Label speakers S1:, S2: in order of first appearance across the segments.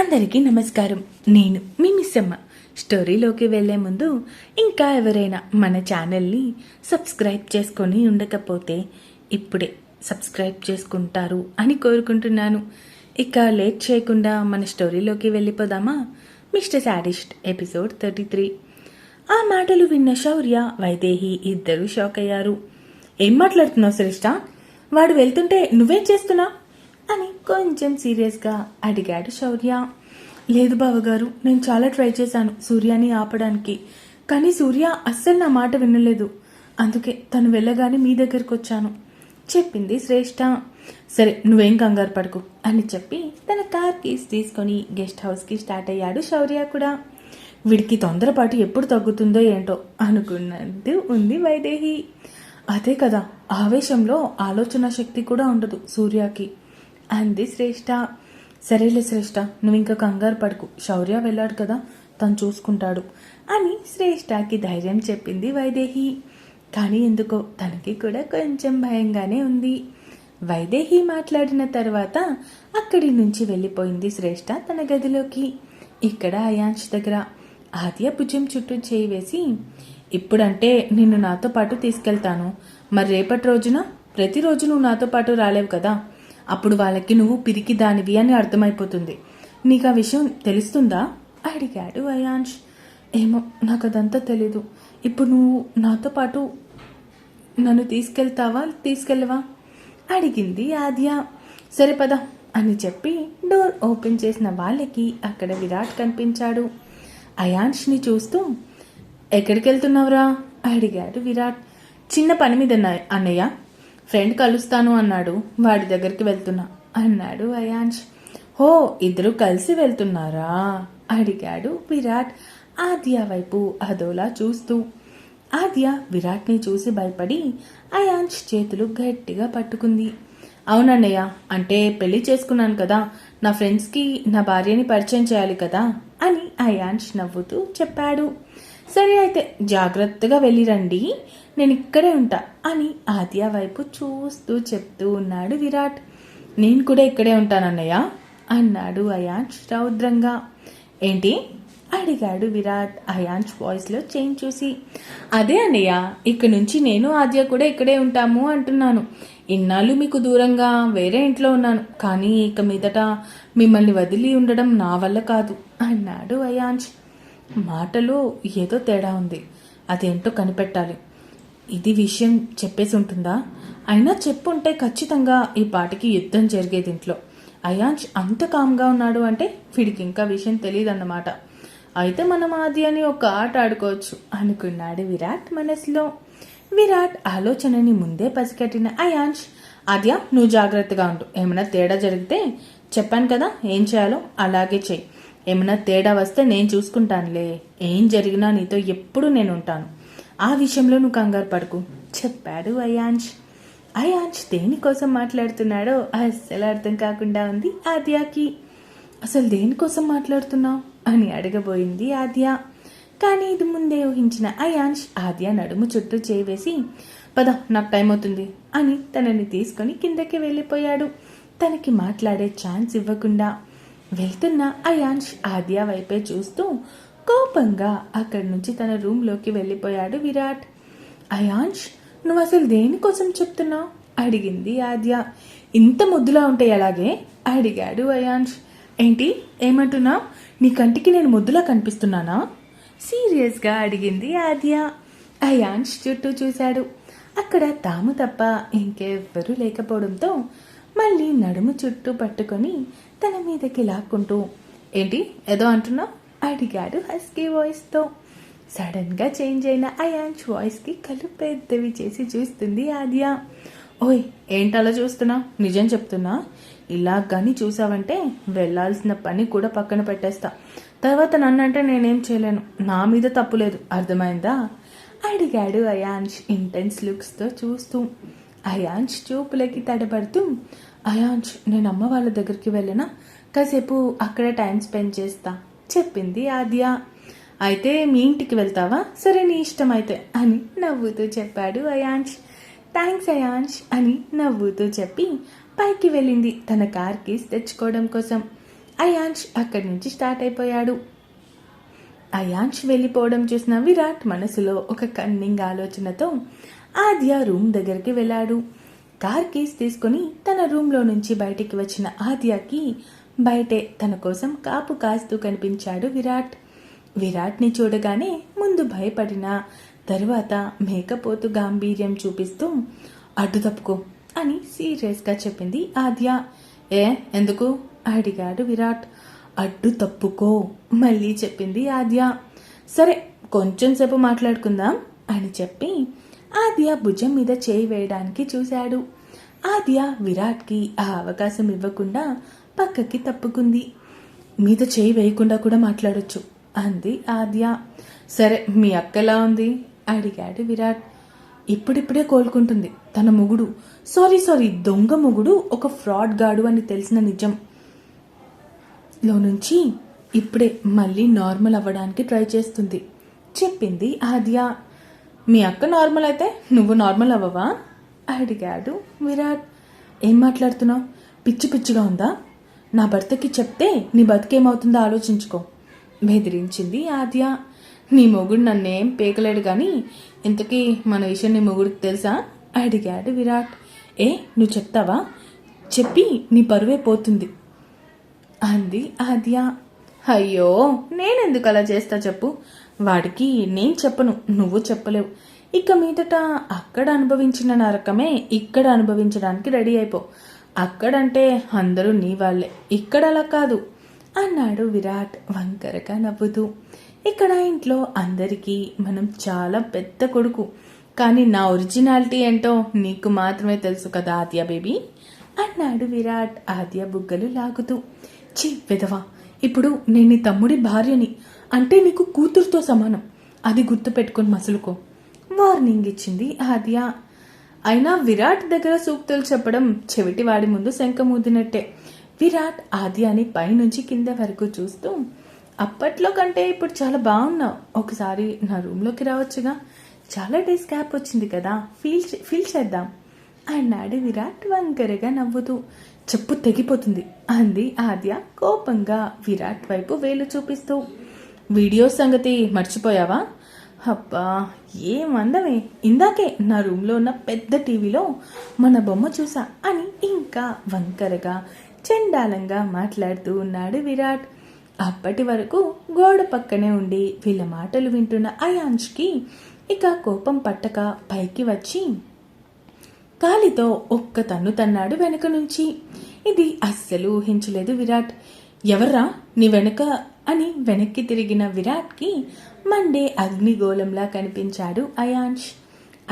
S1: అందరికీ నమస్కారం నేను మీ మిస్సమ్మ స్టోరీలోకి వెళ్లే ముందు ఇంకా ఎవరైనా మన ఛానల్ని సబ్స్క్రైబ్ చేసుకొని ఉండకపోతే ఇప్పుడే సబ్స్క్రైబ్ చేసుకుంటారు అని కోరుకుంటున్నాను ఇక లేట్ చేయకుండా మన స్టోరీలోకి వెళ్ళిపోదామా mister sadist episode thirty three ఆ మాటలు విన్న శౌర్య వైదేహి ఇద్దరు షాక్ అయ్యారు ఏం మాట్లాడుతున్నావు శ్రేష్ట వాడు వెళ్తుంటే నువ్వేం చేస్తున్నావు కొంచెం సీరియస్గా అడిగాడు శౌర్య లేదు బావగారు నేను చాలా ట్రై చేశాను సూర్యాని ఆపడానికి కానీ సూర్య అస్సలు నా మాట వినలేదు అందుకే తను వెళ్ళగానే మీ దగ్గరికి వచ్చాను చెప్పింది శ్రేష్ఠ సరే నువ్వేం కంగారు పడుకు అని చెప్పి తన కార్ కీస్ తీసుకొని గెస్ట్ హౌస్కి స్టార్ట్ అయ్యాడు శౌర్య కూడా వీడికి తొందరపాటు ఎప్పుడు తగ్గుతుందో ఏంటో అనుకున్నది ఉంది వైదేహి అదే కదా ఆవేశంలో ఆలోచన శక్తి కూడా ఉండదు సూర్యకి అంది శ్రేష్ఠ సరేలే శ్రేష్ఠ నువ్వు ఇంకా కంగారు పడుకు శౌర్య వెళ్ళాడు కదా తను చూసుకుంటాడు అని శ్రేష్ఠకి ధైర్యం చెప్పింది వైదేహి కానీ ఎందుకో తనకి కూడా కొంచెం భయంగానే ఉంది వైదేహి మాట్లాడిన తర్వాత అక్కడి నుంచి వెళ్ళిపోయింది శ్రేష్ఠ తన గదిలోకి ఇక్కడ అయాంష్ దగ్గర ఆద్య భుజం చుట్టూ చేయి వేసి ఇప్పుడంటే నిన్ను నాతో పాటు తీసుకెళ్తాను మరి రేపటి రోజున ప్రతిరోజు నువ్వు నాతో పాటు రాలేవు కదా అప్పుడు వాళ్ళకి నువ్వు పిరికి దానివి అని అర్థమైపోతుంది నీకు ఆ విషయం తెలుస్తుందా అడిగాడు అయాంష్ ఏమో నాకు అదంతా తెలీదు ఇప్పుడు నువ్వు నాతో పాటు నన్ను తీసుకెళ్తావా తీసుకెళ్ళవా అడిగింది ఆద్య సరే పద అని చెప్పి డోర్ ఓపెన్ చేసిన వాళ్ళకి అక్కడ విరాట్ కనిపించాడు అయాన్ష్ని చూస్తూ ఎక్కడికి వెళ్తున్నావురా అడిగాడు విరాట్ చిన్న పని మీద అన్నయ్య ఫ్రెండ్ కలుస్తాను అన్నాడు వాడి దగ్గరికి వెళ్తున్నా అన్నాడు అయాంజ్ హో ఇద్దరు కలిసి వెళ్తున్నారా అడిగాడు విరాట్ ఆద్య వైపు అదోలా చూస్తూ ఆద్య విరాట్ని చూసి భయపడి అయాంజ్ చేతులు గట్టిగా పట్టుకుంది అవునన్నయ్య అంటే పెళ్లి చేసుకున్నాను కదా నా ఫ్రెండ్స్కి నా భార్యని పరిచయం చేయాలి కదా అని అయాంష్ నవ్వుతూ చెప్పాడు సరే అయితే జాగ్రత్తగా వెళ్ళిరండి నేను ఇక్కడే ఉంటా అని ఆద్య వైపు చూస్తూ చెప్తూ ఉన్నాడు విరాట్ నేను కూడా ఇక్కడే ఉంటానన్నయ్య అన్నాడు అయాంచ్ రౌద్రంగా ఏంటి అడిగాడు విరాట్ అయాంచ్ వాయిస్లో చేంజ్ చూసి అదే అన్నయ్య ఇక్కడ నుంచి నేను ఆద్య కూడా ఇక్కడే ఉంటాము అంటున్నాను ఇన్నాళ్ళు మీకు దూరంగా వేరే ఇంట్లో ఉన్నాను కానీ ఇక మీదట మిమ్మల్ని వదిలి ఉండడం నా వల్ల కాదు అన్నాడు అయాంచ్ మాటలు ఏదో తేడా ఉంది అదేంటో కనిపెట్టాలి ఇది విషయం చెప్పేసి ఉంటుందా అయినా చెప్పుంటే ఖచ్చితంగా ఈ పాటికి యుద్ధం జరిగేది ఇంట్లో అయాంచ్ అంత కామ్గా ఉన్నాడు అంటే వీడికి ఇంకా విషయం తెలియదన్నమాట అయితే మనం ఆది అని ఒక ఆట ఆడుకోవచ్చు అనుకున్నాడు విరాట్ మనసులో విరాట్ ఆలోచనని ముందే పసిగట్టిన అయాంష్ ఆద్య నువ్వు జాగ్రత్తగా ఉండు ఏమైనా తేడా జరిగితే చెప్పాను కదా ఏం చేయాలో అలాగే చెయ్యి ఏమైనా తేడా వస్తే నేను చూసుకుంటానులే ఏం జరిగినా నీతో ఎప్పుడు నేను ఉంటాను ఆ విషయంలో నువ్వు కంగారు పడుకు చెప్పాడు అయాంజ్ అయాంజ్ దేనికోసం మాట్లాడుతున్నాడో అస్సలు అర్థం కాకుండా ఉంది ఆద్యాకి అసలు దేనికోసం మాట్లాడుతున్నావు అని అడగబోయింది ఆద్య కానీ ఇది ముందే ఊహించిన అయాంష్ ఆద్య నడుము చుట్టూ చేవేసి పద నాకు టైం అవుతుంది అని తనని తీసుకొని కిందకి వెళ్ళిపోయాడు తనకి మాట్లాడే ఛాన్స్ ఇవ్వకుండా వెళ్తున్న అయాన్ష్ ఆద్య వైపే చూస్తూ కోపంగా అక్కడి నుంచి తన రూమ్లోకి వెళ్ళిపోయాడు విరాట్ అయాన్ష్ నువ్వు అసలు దేనికోసం చెప్తున్నావు అడిగింది ఆద్య ఇంత ముద్దులా ఉంటే ఎలాగే అడిగాడు అయాన్ష్ ఏంటి ఏమంటున్నావు నీ కంటికి నేను ముద్దులా కనిపిస్తున్నానా సీరియస్గా అడిగింది ఆద్య అయాన్ష్ చుట్టూ చూశాడు అక్కడ తాము తప్ప ఇంకెవ్వరూ లేకపోవడంతో మళ్ళీ నడుము చుట్టూ పట్టుకొని తన మీదకి లాక్కుంటూ ఏంటి ఏదో అంటున్నా అడిగాడు హస్కీ వాయిస్తో సడన్గా చేంజ్ అయిన అయాంచ్ వాయిస్కి కళ్ళు పెద్దవి చేసి చూస్తుంది ఆద్య ఓయ్ ఏంటలా చూస్తున్నా నిజం చెప్తున్నా ఇలా కానీ చూసావంటే వెళ్ళాల్సిన పని కూడా పక్కన పెట్టేస్తా తర్వాత నన్ను అంటే నేనేం చేయలేను నా మీద తప్పులేదు అర్థమైందా అడిగాడు అయాంష్ ఇంటెన్స్ లుక్స్తో చూస్తూ అయాంష్ చూపులకి తడబడుతూ అయాంచ్ నేను అమ్మ వాళ్ళ దగ్గరికి వెళ్ళినా కాసేపు అక్కడే టైం స్పెండ్ చేస్తా చెప్పింది ఆద్య అయితే మీ ఇంటికి వెళ్తావా సరే నీ ఇష్టం అయితే అని నవ్వుతూ చెప్పాడు అయాంష్ థ్యాంక్స్ అయాంష్ అని నవ్వుతూ చెప్పి పైకి వెళ్ళింది తన కార్ కీస్ తెచ్చుకోవడం కోసం అయాంష్ అక్కడి నుంచి స్టార్ట్ అయిపోయాడు అయాంష్ వెళ్ళిపోవడం చూసిన విరాట్ మనసులో ఒక కన్నింగ్ ఆలోచనతో ఆద్య రూమ్ దగ్గరికి వెళ్ళాడు కార్ కీస్ తీసుకుని తన రూమ్లో నుంచి బయటికి వచ్చిన ఆద్యాకి బయటే తన కోసం కాపు కాస్తూ కనిపించాడు విరాట్ విరాట్ని చూడగానే ముందు భయపడిన తరువాత మేకపోతు గాంభీర్యం చూపిస్తూ అడ్డు తప్పుకో అని సీరియస్గా చెప్పింది ఆద్య ఏ ఎందుకు అడిగాడు విరాట్ అడ్డు తప్పుకో మళ్ళీ చెప్పింది ఆద్య సరే కొంచెం సేపు మాట్లాడుకుందాం అని చెప్పి ఆద్య భుజం మీద చేయి వేయడానికి చూశాడు ఆద్య విరాట్కి ఆ అవకాశం ఇవ్వకుండా పక్కకి తప్పుకుంది మీద చేయి వేయకుండా కూడా మాట్లాడొచ్చు అంది ఆద్య సరే మీ అక్కలా ఉంది అడిగాడు విరాట్ ఇప్పుడిప్పుడే కోలుకుంటుంది తన ముగుడు సారీ సారీ దొంగ ముగుడు ఒక ఫ్రాడ్ గాడు అని తెలిసిన నిజం లో నుంచి ఇప్పుడే మళ్ళీ నార్మల్ అవ్వడానికి ట్రై చేస్తుంది చెప్పింది ఆద్య మీ అక్క నార్మల్ అయితే నువ్వు నార్మల్ అవ్వవా అడిగాడు విరాట్ ఏం మాట్లాడుతున్నావు పిచ్చి పిచ్చిగా ఉందా నా భర్తకి చెప్తే నీ బతికేమవుతుందో ఆలోచించుకో బెదిరించింది ఆద్య నీ మొగుడు నన్నేం పేకలేడు కానీ ఇంతకీ మన విషయం నీ మొగుడికి తెలుసా అడిగాడు విరాట్ ఏ నువ్వు చెప్తావా చెప్పి నీ పరువే పోతుంది అంది ఆద్య అయ్యో నేనెందుకు అలా చేస్తా చెప్పు వాడికి నేను చెప్పను నువ్వు చెప్పలేవు ఇక మీదట అక్కడ అనుభవించిన నరకమే ఇక్కడ అనుభవించడానికి రెడీ అయిపో అక్కడంటే అందరూ నీ వాళ్ళే ఇక్కడ అలా కాదు అన్నాడు విరాట్ వంకరగా నవ్వుతూ ఇక్కడ ఇంట్లో అందరికీ మనం చాలా పెద్ద కొడుకు కానీ నా ఒరిజినాలిటీ ఏంటో నీకు మాత్రమే తెలుసు కదా ఆద్య బేబీ అన్నాడు విరాట్ ఆద్య బుగ్గలు లాగుతూ చీ విధవా ఇప్పుడు నేను తమ్ముడి భార్యని అంటే నీకు కూతురుతో సమానం అది గుర్తుపెట్టుకొని మసులుకో వార్నింగ్ ఇచ్చింది ఆద్య అయినా విరాట్ దగ్గర సూక్తులు చెప్పడం చెవిటి వాడి ముందు శంఖమూదినట్టే విరాట్ ఆదియాని పైనుంచి కింద వరకు చూస్తూ అప్పట్లో కంటే ఇప్పుడు చాలా బాగున్నావు ఒకసారి నా రూమ్లోకి రావచ్చుగా చాలా డేస్ గ్యాప్ వచ్చింది కదా ఫీల్ ఫీల్ చేద్దాం అన్నాడు విరాట్ వంకరగా నవ్వుతూ చెప్పు తెగిపోతుంది అంది ఆద్య కోపంగా విరాట్ వైపు వేలు చూపిస్తూ వీడియో సంగతి మర్చిపోయావా అబ్బా ఏమందమే ఇందాకే నా రూమ్లో ఉన్న పెద్ద టీవీలో మన బొమ్మ చూసా అని ఇంకా వంకరగా చండాలంగా మాట్లాడుతూ ఉన్నాడు విరాట్ అప్పటి వరకు గోడ పక్కనే ఉండి వీళ్ళ మాటలు వింటున్న అయాంష్కి ఇక కోపం పట్టక పైకి వచ్చి కాలితో ఒక్క తన్ను తన్నాడు వెనుక నుంచి ఇది అస్సలు ఊహించలేదు విరాట్ ఎవర్రా నీ వెనుక అని వెనక్కి తిరిగిన విరాట్కి మండే అగ్నిగోళంలా కనిపించాడు అయాంష్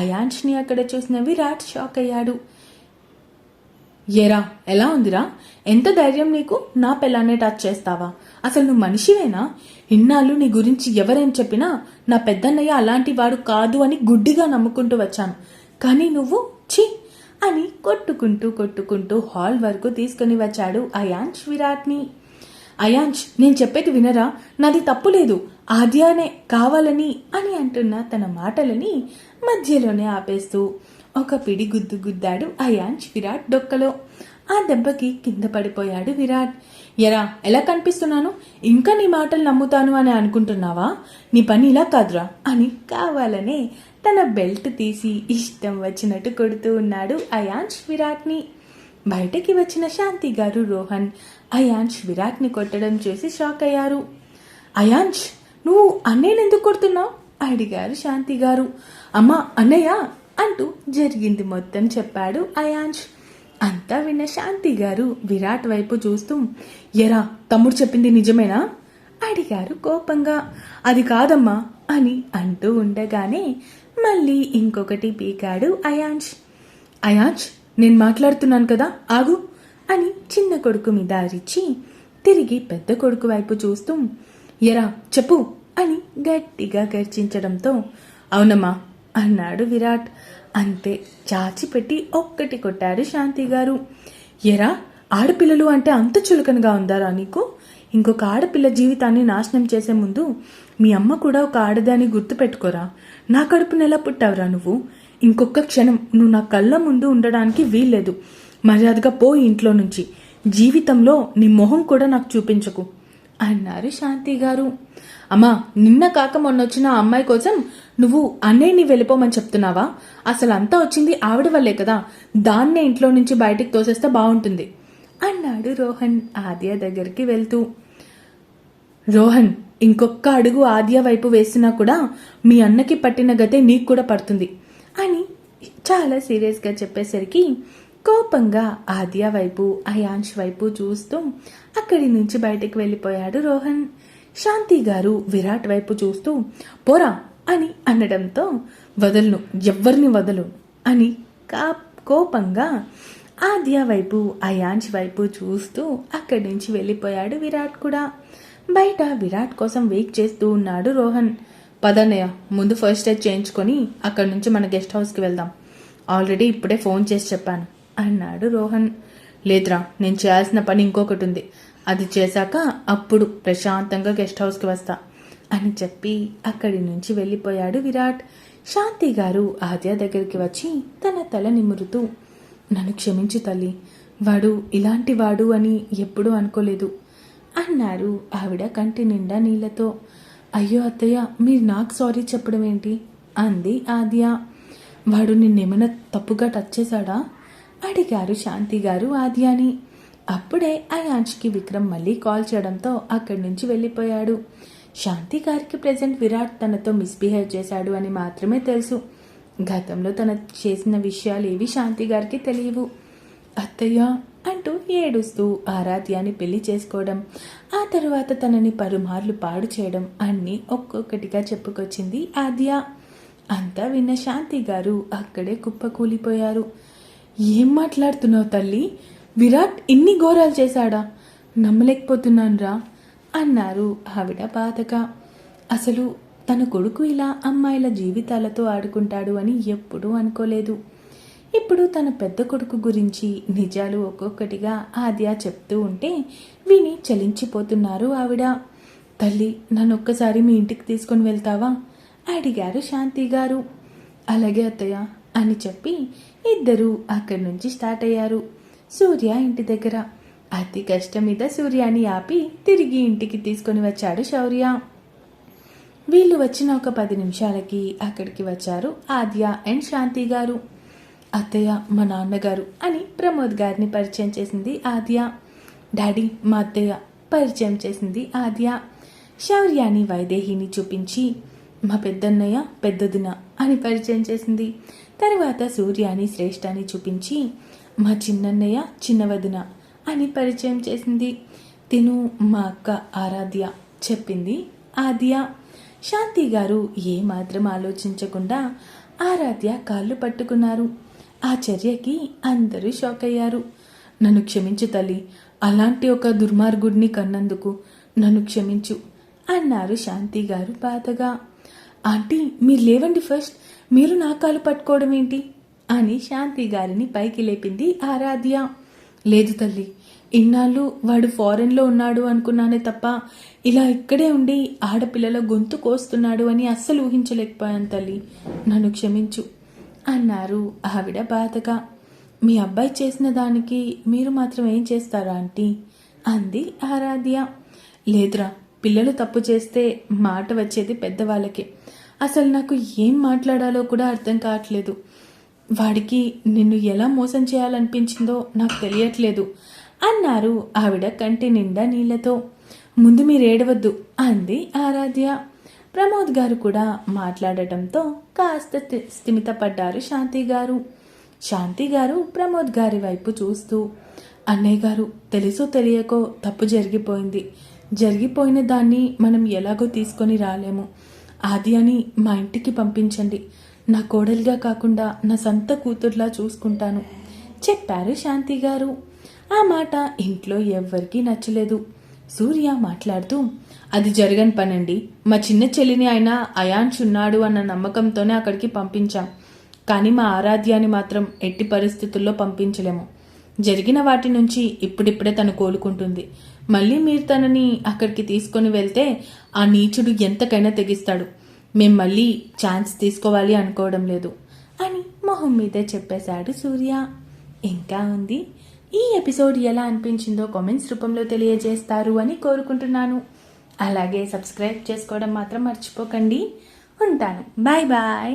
S1: అయాంష్ని అక్కడ చూసిన విరాట్ షాక్ అయ్యాడు ఏరా ఎలా ఉందిరా ఎంత ధైర్యం నీకు నా పిల్లనే టచ్ చేస్తావా అసలు నువ్వు మనిషివేనా ఇన్నాళ్ళు నీ గురించి ఎవరేం చెప్పినా నా పెద్దన్నయ్య అలాంటి వాడు కాదు అని గుడ్డిగా నమ్ముకుంటూ వచ్చాను కానీ నువ్వు ఛీ అని కొట్టుకుంటూ కొట్టుకుంటూ హాల్ వరకు తీసుకుని వచ్చాడు అయాంష్ విరాట్ని అయాంచ్ నేను చెప్పేది వినరా నాది తప్పులేదు ఆద్యానే కావాలని అని అంటున్న తన మాటలని మధ్యలోనే ఆపేస్తూ ఒక పిడి గుద్దు గుద్దాడు అయాంచ్ విరాట్ డొక్కలో ఆ దెబ్బకి కింద పడిపోయాడు విరాట్ ఎరా ఎలా కనిపిస్తున్నాను ఇంకా నీ మాటలు నమ్ముతాను అని అనుకుంటున్నావా నీ పని ఇలా కాదురా అని కావాలనే తన బెల్ట్ తీసి ఇష్టం వచ్చినట్టు కొడుతూ ఉన్నాడు అయాంచ్ విరాట్ని బయటకి వచ్చిన శాంతి గారు రోహన్ అయాంష్ విరాట్ని కొట్టడం చూసి షాక్ అయ్యారు అయాంష్ నువ్వు అన్నయ్యని ఎందుకు కొడుతున్నావు అడిగారు శాంతి గారు అమ్మా అన్నయ్య అంటూ జరిగింది మొత్తం చెప్పాడు అయాంష్ అంతా విన్న శాంతి గారు విరాట్ వైపు చూస్తూ ఎరా తమ్ముడు చెప్పింది నిజమేనా అడిగారు కోపంగా అది కాదమ్మా అని అంటూ ఉండగానే మళ్ళీ ఇంకొకటి పీకాడు అయాంష్ అయాంష్ నేను మాట్లాడుతున్నాను కదా ఆగు అని చిన్న కొడుకు మీద అరిచి తిరిగి పెద్ద కొడుకు వైపు చూస్తూ ఎరా చెప్పు అని గట్టిగా గర్జించడంతో అవునమ్మా అన్నాడు విరాట్ అంతే చాచిపెట్టి ఒక్కటి కొట్టాడు శాంతి గారు ఎరా ఆడపిల్లలు అంటే అంత చులకనగా ఉందారా నీకు ఇంకొక ఆడపిల్ల జీవితాన్ని నాశనం చేసే ముందు మీ అమ్మ కూడా ఒక ఆడదాన్ని గుర్తుపెట్టుకోరా నా కడుపు నెల పుట్టావురా నువ్వు ఇంకొక క్షణం నువ్వు నా కళ్ళ ముందు ఉండడానికి వీల్లేదు మర్యాదగా పో ఇంట్లో నుంచి జీవితంలో నీ మొహం కూడా నాకు చూపించకు అన్నారు శాంతి గారు అమ్మా నిన్న కాక మొన్నొచ్చిన అమ్మాయి కోసం నువ్వు అన్నయ్యని వెళ్ళిపోమని చెప్తున్నావా అసలు అంతా వచ్చింది ఆవిడ వల్లే కదా దాన్నే ఇంట్లో నుంచి బయటికి తోసేస్తే బాగుంటుంది అన్నాడు రోహన్ ఆద్య దగ్గరికి వెళ్తూ రోహన్ ఇంకొక అడుగు ఆద్య వైపు వేసినా కూడా మీ అన్నకి పట్టిన గతే నీకు కూడా పడుతుంది అని చాలా సీరియస్గా చెప్పేసరికి కోపంగా ఆద్య వైపు అయాంష్ వైపు చూస్తూ అక్కడి నుంచి బయటకు వెళ్ళిపోయాడు రోహన్ శాంతి గారు విరాట్ వైపు చూస్తూ పోరా అని అనడంతో వదలను ఎవ్వరిని వదలు అని కా కోపంగా ఆద్య వైపు అయాంష్ వైపు చూస్తూ అక్కడి నుంచి వెళ్ళిపోయాడు విరాట్ కూడా బయట విరాట్ కోసం వెయిట్ చేస్తూ ఉన్నాడు రోహన్ పదన్నయ్య ముందు ఫస్ట్ ఎయిడ్ చేయించుకొని అక్కడి నుంచి మన గెస్ట్ హౌస్కి వెళ్దాం ఆల్రెడీ ఇప్పుడే ఫోన్ చేసి చెప్పాను అన్నాడు రోహన్ లేదురా నేను చేయాల్సిన పని ఇంకొకటి ఉంది అది చేశాక అప్పుడు ప్రశాంతంగా గెస్ట్ హౌస్కి వస్తా అని చెప్పి అక్కడి నుంచి వెళ్ళిపోయాడు విరాట్ శాంతి గారు ఆద్య దగ్గరికి వచ్చి తన తల నిమురుతూ నన్ను క్షమించు తల్లి వాడు ఇలాంటి వాడు అని ఎప్పుడూ అనుకోలేదు అన్నారు ఆవిడ కంటి నిండా నీళ్లతో అయ్యో అత్తయ్య మీరు నాకు సారీ చెప్పడం ఏంటి అంది ఆద్య వాడు నిన్నేమైనా తప్పుగా టచ్ చేశాడా అడిగారు శాంతి గారు ఆద్యాని అప్పుడే ఆ యాంచ్కి విక్రమ్ మళ్ళీ కాల్ చేయడంతో అక్కడి నుంచి వెళ్ళిపోయాడు శాంతి గారికి ప్రజెంట్ విరాట్ తనతో మిస్బిహేవ్ చేశాడు అని మాత్రమే తెలుసు గతంలో తన చేసిన విషయాలు ఏవి శాంతి గారికి తెలియవు అత్తయ్య అంటూ ఏడుస్తూ ఆరాధ్యాన్ని పెళ్లి చేసుకోవడం ఆ తరువాత తనని పలుమార్లు పాడు చేయడం అన్నీ ఒక్కొక్కటిగా చెప్పుకొచ్చింది ఆద్య అంతా విన్న శాంతి గారు అక్కడే కుప్పకూలిపోయారు ఏం మాట్లాడుతున్నావు తల్లి విరాట్ ఇన్ని ఘోరాలు చేశాడా నమ్మలేకపోతున్నానురా అన్నారు ఆవిడ బాధగా అసలు తన కొడుకు ఇలా అమ్మాయిల జీవితాలతో ఆడుకుంటాడు అని ఎప్పుడూ అనుకోలేదు ఇప్పుడు తన పెద్ద కొడుకు గురించి నిజాలు ఒక్కొక్కటిగా ఆద్య చెప్తూ ఉంటే విని చలించిపోతున్నారు ఆవిడ తల్లి నన్ను ఒక్కసారి మీ ఇంటికి తీసుకొని వెళ్తావా అడిగారు శాంతి గారు అలాగే అత్తయ్య అని చెప్పి ఇద్దరూ అక్కడి నుంచి స్టార్ట్ అయ్యారు సూర్య ఇంటి దగ్గర అతి కష్టం మీద సూర్యాని ఆపి తిరిగి ఇంటికి తీసుకొని వచ్చాడు శౌర్య వీళ్ళు వచ్చిన ఒక పది నిమిషాలకి అక్కడికి వచ్చారు ఆద్య అండ్ శాంతి గారు అత్తయ్య మా నాన్నగారు అని ప్రమోద్ గారిని పరిచయం చేసింది ఆద్య డాడీ మా అత్తయ్య పరిచయం చేసింది ఆద్య శౌర్యాని వైదేహిని చూపించి మా పెద్దన్నయ్య పెద్దదిన అని పరిచయం చేసింది తరువాత సూర్యాని శ్రేష్ఠాన్ని చూపించి మా చిన్నన్నయ్య చిన్నవదిన అని పరిచయం చేసింది తిను మా అక్క ఆరాధ్య చెప్పింది ఆద్య శాంతి గారు ఏమాత్రం ఆలోచించకుండా ఆరాధ్య కాళ్ళు పట్టుకున్నారు ఆ చర్యకి అందరూ షాక్ అయ్యారు నన్ను క్షమించు తల్లి అలాంటి ఒక దుర్మార్గుడిని కన్నందుకు నన్ను క్షమించు అన్నారు శాంతి గారు బాధగా ఆంటీ మీరు లేవండి ఫస్ట్ మీరు నా కాలు పట్టుకోవడం ఏంటి అని శాంతి గారిని పైకి లేపింది ఆరాధ్య లేదు తల్లి ఇన్నాళ్ళు వాడు ఫారెన్లో ఉన్నాడు అనుకున్నానే తప్ప ఇలా ఇక్కడే ఉండి ఆడపిల్లల గొంతు కోస్తున్నాడు అని అస్సలు ఊహించలేకపోయాను తల్లి నన్ను క్షమించు అన్నారు ఆవిడ బాధగా మీ అబ్బాయి చేసిన దానికి మీరు మాత్రం ఏం చేస్తారా ఆంటీ అంది ఆరాధ్య లేదురా పిల్లలు తప్పు చేస్తే మాట వచ్చేది పెద్దవాళ్ళకే అసలు నాకు ఏం మాట్లాడాలో కూడా అర్థం కావట్లేదు వాడికి నిన్ను ఎలా మోసం చేయాలనిపించిందో నాకు తెలియట్లేదు అన్నారు ఆవిడ కంటి నిండా నీళ్లతో ముందు మీరు ఏడవద్దు అంది ఆరాధ్య ప్రమోద్ గారు కూడా మాట్లాడటంతో కాస్త స్థిమితపడ్డారు శాంతి గారు శాంతి గారు ప్రమోద్ గారి వైపు చూస్తూ అన్నయ్య గారు తెలుసో తెలియకో తప్పు జరిగిపోయింది జరిగిపోయిన దాన్ని మనం ఎలాగో తీసుకొని రాలేము ఆది అని మా ఇంటికి పంపించండి నా కోడలిగా కాకుండా నా సొంత కూతుర్లా చూసుకుంటాను చెప్పారు శాంతి గారు ఆ మాట ఇంట్లో ఎవ్వరికీ నచ్చలేదు సూర్య మాట్లాడుతూ అది జరగని పనండి మా చిన్న చెల్లిని ఆయన అయాన్స్ ఉన్నాడు అన్న నమ్మకంతోనే అక్కడికి పంపించాం కానీ మా ఆరాధ్యాన్ని మాత్రం ఎట్టి పరిస్థితుల్లో పంపించలేము జరిగిన వాటి నుంచి ఇప్పుడిప్పుడే తను కోలుకుంటుంది మళ్ళీ మీరు తనని అక్కడికి తీసుకొని వెళ్తే ఆ నీచుడు ఎంతకైనా తెగిస్తాడు మేం మళ్ళీ ఛాన్స్ తీసుకోవాలి అనుకోవడం లేదు అని మొహం మీదే చెప్పేశాడు సూర్య ఇంకా ఉంది ఈ ఎపిసోడ్ ఎలా అనిపించిందో కామెంట్స్ రూపంలో తెలియజేస్తారు అని కోరుకుంటున్నాను అలాగే సబ్స్క్రైబ్ చేసుకోవడం మాత్రం మర్చిపోకండి ఉంటాను బాయ్ బాయ్